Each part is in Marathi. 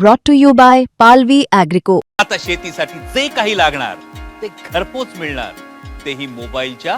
brought to you by Palvi Agrico. आता शेतीसाठी जे काही लागणार ते घरपोच मिळणार. तेही मोबाईलच्या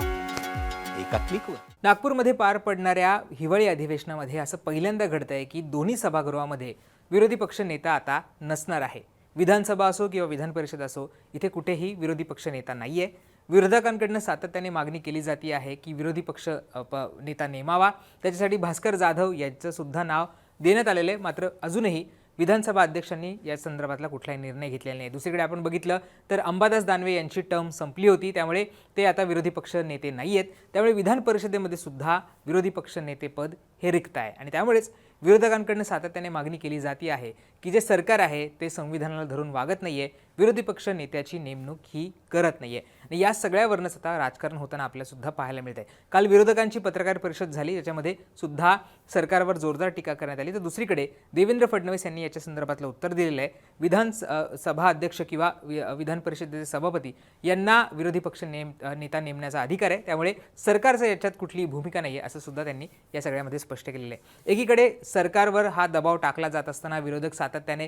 एका क्लिकवर. नागपूरमध्ये पार पडणाऱ्या हिवाळी अधिवेशनामध्ये असं पहिल्यांदा घडत आहे की दोन्ही सभागृहामध्ये विरोधी पक्ष नेता आता नसणार आहे. विधानसभा असो किंवा विधान परिषद असो इथे कुठेही विरोधी पक्ष नेता नाही आहे विरोधकांकडनं सातत्याने मागणी केली जाते आहे की विरोधी पक्ष नेता नेमावा. त्याच्यासाठी भास्कर जाधव यांचं सुद्धा नाव देण्यात आलेलं आहे मात्र अजूनही विधानसभा अध्यक्षांनी या संदर्भातला कुठलाही निर्णय घेतलेला नाही. दुसरीकडे आपण बघितलं तर अंबादास दानवे यांची टर्म संपली होती. त्यामुळे ते आता विरोधी पक्ष नेते नाही आहेत त्यामुळे विधान परिषदेमध्ये सुद्धा विरोधी पक्ष नेतेपद हे रिक्त आहे आणि त्यामुळेच विरोधकांकडनं सातत्याने मागणी केली जाती आहे की जे सरकार आहे ते संविधानाला धरून वागत नाही आहे विरोधी पक्ष नेत्याची नेमणूक ही करत नाही आहे आणि या सगळ्यावरनंच आता राजकारण होताना आपल्यासुद्धा पाहायला मिळत आहे काल विरोधकांची पत्रकार परिषद झाली ज्याच्यामध्ये सुद्धा सरकारवर जोरदार टीका करण्यात आली. तर दुसरीकडे देवेंद्र फडणवीस यांनी याच्या संदर्भातलं उत्तर दिलेलं आहे विधान स- सभा अध्यक्ष किंवा वि- विधान परिषदेचे सभापती यांना विरोधी पक्ष नेम नेता नेमण्याचा अधिकार आहे. त्यामुळे सरकारचं याच्यात कुठलीही भूमिका नाही आहे असं सुद्धा त्यांनी या सगळ्यामध्ये स्पष्ट स्पष्ट केलेलं आहे. एकीकडे सरकारवर हा दबाव टाकला जात असताना विरोधक सातत्याने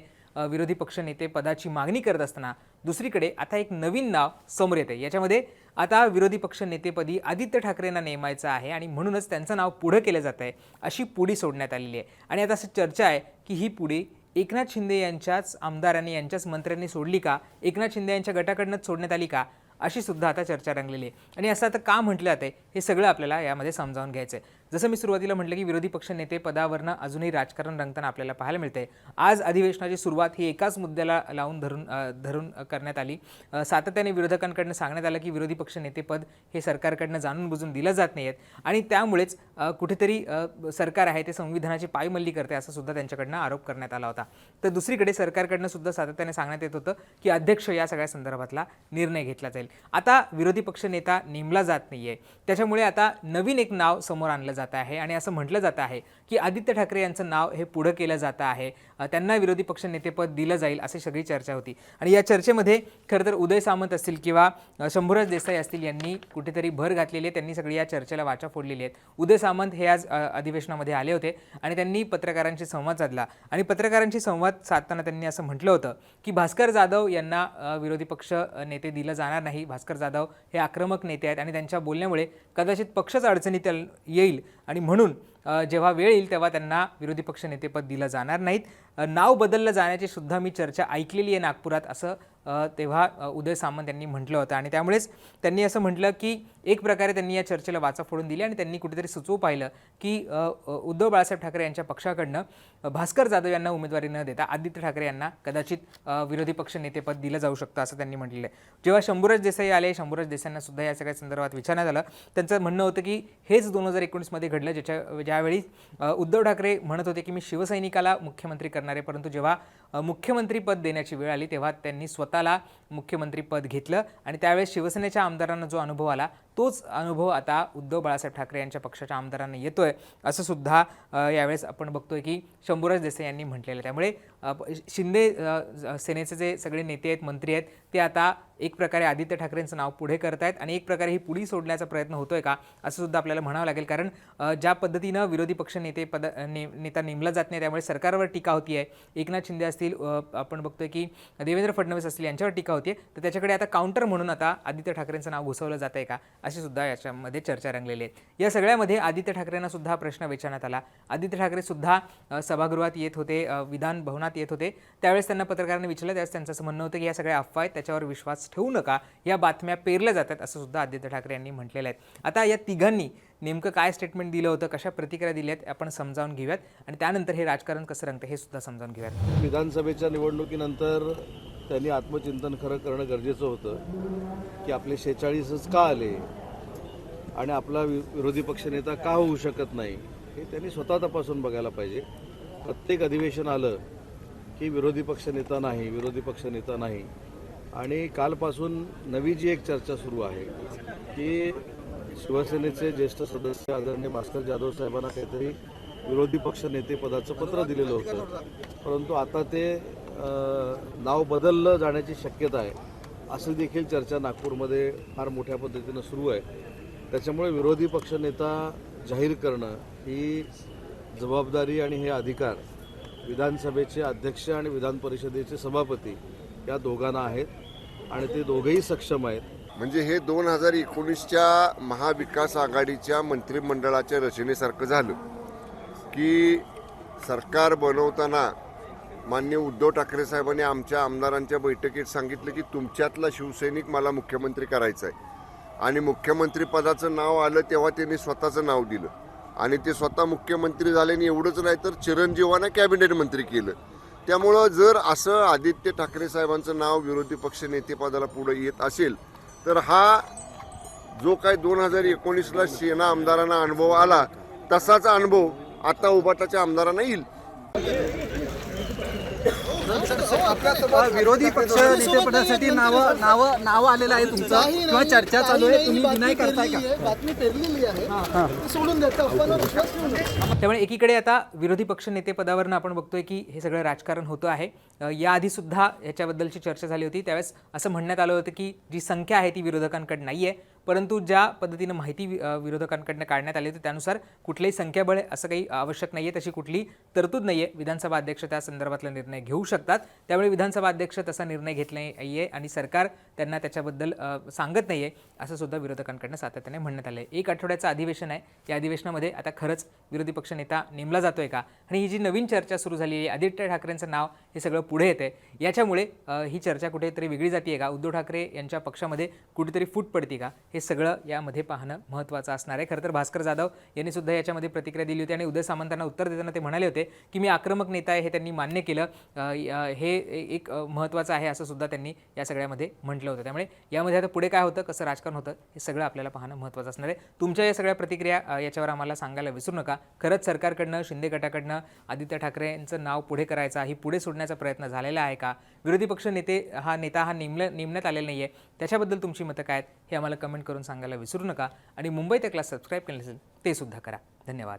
विरोधी पक्ष नेते पदाची मागणी करत असताना दुसरीकडे आता एक नवीन नाव समोर येते याच्यामध्ये आता विरोधी पक्ष नेतेपदी आदित्य ठाकरेंना नेमायचं आहे आणि म्हणूनच त्यांचं नाव पुढं केलं जात आहे अशी पुढी सोडण्यात आलेली आहे. आणि आता असं चर्चा आहे की ही पुढी एकनाथ शिंदे यांच्याच आमदारांनी यांच्याच मंत्र्यांनी सोडली का? एकनाथ शिंदे यांच्या गटाकडनंच सोडण्यात आली का? अशी सुद्धा आता चर्चा रंगलेली आहे. आणि असं आता का म्हटलं जाते हे सगळं आपल्याला यामध्ये समजावून घ्यायचं आहे जसं मी सुरुवातीला म्हटलं की विरोधी पक्ष नेते पदावरनं अजूनही राजकारण रंगताना आपल्याला पाहायला मिळते आज अधिवेशनाची सुरुवात ही एकाच मुद्द्याला लावून धरून धरून करण्यात आली. सातत्याने विरोधकांकडनं सांगण्यात आलं की विरोधी पक्ष नेतेपद हे सरकारकडनं जाणून बुजून दिलं जात नाही आहेत आणि त्यामुळेच कुठेतरी सरकार आहे ते संविधानाची पायमल्ली करते असा सुद्धा त्यांच्याकडनं आरोप करण्यात आला होता. तर दुसरीकडे सरकारकडनं सुद्धा सातत्याने सांगण्यात येत होतं की अध्यक्ष या सगळ्या संदर्भातला निर्णय घेतला जाईल. आता विरोधी पक्ष नेता नेमला जात नाही आहे त्याच्यामुळे आता नवीन एक नाव समोर आणलं जात आहे आणि असं म्हटलं जात आहे की आदित्य ठाकरे यांचं नाव हे पुढं केलं जातं आहे. त्यांना विरोधी पक्ष नेतेपद दिलं जाईल अशी सगळी चर्चा होती. आणि या चर्चेमध्ये खरं तर उदय सामंत असतील किंवा अ, शंभूराज देसाई असतील यांनी कुठेतरी भर घातलेली आहे. त्यांनी सगळी या चर्चेला वाचा फोडलेली आहेत. उदय सामंत हे आज अधिवेशनामध्ये आले होते आणि त्यांनी पत्रकारांशी संवाद साधला. आणि पत्रकारांशी संवाद साधताना त्यांनी असं म्हटलं होतं की भास्कर जाधव यांना विरोधी पक्ष नेते दिलं जाणार नाही. भास्कर जाधव हे आक्रमक नेते आहेत आणि त्यांच्या बोलण्यामुळे कदाचित पक्षच अडचणीत येईल आणि म्हणून जेव्हा वेळ येईल तेव्हा त्यांना विरोधी पक्ष नेतेपद दिलं जाणार नाहीत. नाव बदललं जाण्याची सुद्धा मी चर्चा ऐकलेली आहे नागपुरात असं तेव्हा उदय सामंत यांनी म्हटलं होतं. आणि त्यामुळेच त्यांनी असं म्हटलं की एक प्रकारे त्यांनी या चर्चेला वाचा फोडून दिली आणि त्यांनी कुठेतरी सुचवू पाहिलं की उद्धव बाळासाहेब ठाकरे यांच्या पक्षाकडनं भास्कर जाधव यांना उमेदवारी न देता आदित्य ठाकरे यांना कदाचित विरोधी पक्ष नेतेपद दिलं जाऊ शकतं असं त्यांनी म्हटलेलं आहे. जेव्हा शंभूराज देसाई आले शंभूराज देसाईंना सुद्धा या सगळ्या संदर्भात विचारण्यात आलं त्यांचं म्हणणं होतं की हेच दोन हजार एकोणीसमध्ये घडलं ज्याच्या ज्यावेळी उद्धव ठाकरे म्हणत होते की मी शिवसैनिकाला मुख्यमंत्री करणारे परंतु जेव्हा मुख्यमंत्रीपद देण्याची वेळ आली तेव्हा त्यांनी स्वतःला मुख्यमंत्रीपद घेतलं आणि त्यावेळेस शिवसेनेच्या आमदारांना जो अनुभव आला तोच अनुभव आता उद्धव बाळासाहेब ठाकरे यांच्या पक्षाच्या आमदारांना येतोय असं सुद्धा यावेळेस आपण बघतोय की शंभूराज देसाई यांनी म्हटलेलं आहे. त्यामुळे शिंदे सेनेचे जे सगळे नेते आहेत मंत्री आहेत ते आता एक प्रकारे आदित्य ठाकरेंचं नाव पुढे करत आहेत आणि एक प्रकारे ही पुढी सोडण्याचा प्रयत्न होतोय का असं सुद्धा आपल्याला म्हणावं लागेल. कारण ज्या पद्धतीनं विरोधी पक्ष नेते पद ने नेता नेमला जात नाही त्यामुळे सरकारवर टीका होती आहे एकनाथ शिंदे असतील आपण बघतोय की देवेंद्र फडणवीस असतील यांच्यावर टीका होती तर त्याच्याकडे आता काउंटर म्हणून आता आदित्य ठाकरेंचं नाव घुसवलं जात आहे का? अशी सुद्धा याच्यामध्ये चर्चा रंगलेली आहे. या सगळ्यामध्ये आदित्य ठाकरेंना सुद्धा प्रश्न विचारण्यात आला. आदित्य ठाकरे सुद्धा सभागृहात येत होते विधान भवनात येत होते. त्यावेळेस त्यांना पत्रकारांनी विचारलं त्यावेळेस त्यांचं असं म्हणणं होतं की या सगळ्या अफवा आहेत त्याच्यावर विश्वास ठेवू नका. या बातम्या पेरल्या जातात असं सुद्धा आदित्य ठाकरे यांनी म्हटलेलं आहे. आता या तिघांनी नेमकं काय स्टेटमेंट दिलं होतं कशा प्रतिक्रिया दिल्यात आपण समजावून घेऊयात. आणि त्यानंतर हे राजकारण कसं रंगतं हे सुद्धा समजावून घेऊयात. विधानसभेच्या निवडणुकीनंतर त्यांनी आत्मचिंतन खरं करणं गरजेचं होतं. की आपले शेहेचाळीसच का आले? आणि आपला वि विरोधी पक्षनेता का होऊ शकत नाही हे त्यांनी स्वतः तपासून बघायला पाहिजे. प्रत्येक अधिवेशन आलं की विरोधी पक्षनेता नाही विरोधी पक्षनेता नाही. आणि कालपासून नवी जी एक चर्चा सुरू आहे की शिवसेनेचे ज्येष्ठ सदस्य आदरणीय भास्कर जाधव साहेबांना काहीतरी विरोधी पक्ष नेतेपदाचं पत्र दिलेलं होतं. परंतु आता ते नाव बदललं जाण्याची शक्यता आहे अशी देखील चर्चा नागपूरमध्ये फार मोठ्या पद्धतीनं सुरू आहे. त्याच्यामुळे विरोधी पक्षनेता जाहीर करणं ही जबाबदारी आणि हे अधिकार विधानसभेचे अध्यक्ष आणि विधान परिषदेचे सभापती या दोघांना आहेत आणि ते दोघेही सक्षम आहेत. म्हणजे हे दोन हजार एकोणीसच्या महाविकास आघाडीच्या मंत्रिमंडळाच्या रचनेसारखं झालं की सरकार बनवताना मान्य उद्धव ठाकरे साहेबांनी आमच्या आमदारांच्या बैठकीत सांगितलं की तुमच्यातला शिवसैनिक मला मुख्यमंत्री करायचा आहे. आणि मुख्यमंत्रीपदाचं नाव आलं तेव्हा त्यांनी स्वतःचं नाव दिलं. आणि ते स्वतः मुख्यमंत्री झाले आणि एवढंच नाही तर चिरंजीवांना कॅबिनेट मंत्री केलं. त्यामुळं जर असं आदित्य ठाकरे साहेबांचं नाव विरोधी पक्ष नेतेपदाला पुढे येत असेल तर हा जो काय दोन हजार एकोणीसला सेना आमदारांना अनुभव आला तसाच अनुभव आता उबाटाच्या आमदारांना येईल. विरोधी पक्ष नेतेपदासाठी नाव नाव नाव आलेलं आहे तुमचं. किंवा चर्चा चालू आहे. तुम्ही डिनाय करताय का? बातमी पेरलेली आहे. सोडून त्यामुळे एकीकडे आता विरोधी पक्ष नेतेपदावरनं आपण बघतोय की हे सगळं राजकारण होतं आहे. याआधी सुद्धा याच्याबद्दलची चर्चा झाली होती. त्यावेळेस असं म्हणण्यात आलं होतं की जी संख्या आहे ती विरोधकांकडे नाही आहे परंतु ज्या पद्धतीनं माहिती वि- विरोधकांकडनं काढण्यात आली होती त्यानुसार कुठलंही संख्याबळ असं काही आवश्यक नाही आहे तशी कुठली तरतूद नाही आहे विधानसभा अध्यक्ष त्या संदर्भातला निर्णय घेऊ शकतात. त्यामुळे विधानसभा अध्यक्ष तसा निर्णय घेतला नाही आहे आणि सरकार त्यांना त्याच्याबद्दल सांगत नाही आहे असं सुद्धा विरोधकांकडनं सातत्याने म्हणण्यात आलं आहे एक आठवड्याचं अधिवेशन आहे. या अधिवेशनामध्ये आता खरंच विरोधी पक्ष नेता नेमला जातोय का? आणि ही जी नवीन चर्चा सुरू झाली आहे आदित्य ठाकरेंचं नाव हे सगळं पुढे येते याच्यामुळे ही चर्चा कुठेतरी वेगळी जाते का? उद्धव ठाकरे यांच्या पक्षामध्ये कुठेतरी फूट पडते का? हे सगळं यामध्ये पाहणं महत्त्वाचं असणार आहे. खरं तर भास्कर जाधव यांनी सुद्धा याच्यामध्ये प्रतिक्रिया दिली होती आणि उदय सामंतांना उत्तर देताना ते म्हणाले होते की मी आक्रमक नेता आहे हे त्यांनी मान्य केलं. हे एक महत्त्वाचं आहे असं सुद्धा त्यांनी या सगळ्यामध्ये म्हटलं होतं. त्यामुळे यामध्ये आता पुढे काय होतं कसं राजकारण होतं हे सगळं आपल्याला पाहणं महत्त्वाचं असणार आहे. तुमच्या या सगळ्या प्रतिक्रिया याच्यावर आम्हाला सांगायला विसरू नका. खरंच सरकारकडनं शिंदे गटाकडनं आदित्य ठाकरे यांचं नाव पुढे करायचा ही पुढे सोडण्याचा प्रयत्न झालेला आहे का? विरोधी पक्ष नेते हा नेता हा नेमल्या नेमण्यात आलेला नाही आहे त्याच्याबद्दल तुमची मतं काय आहेत हे आम्हाला कमेंट कमेंट करून सांगायला विसरू नका. आणि मुंबई तकला सबस्क्राईब केलं असेल ते सुद्धा करा. धन्यवाद.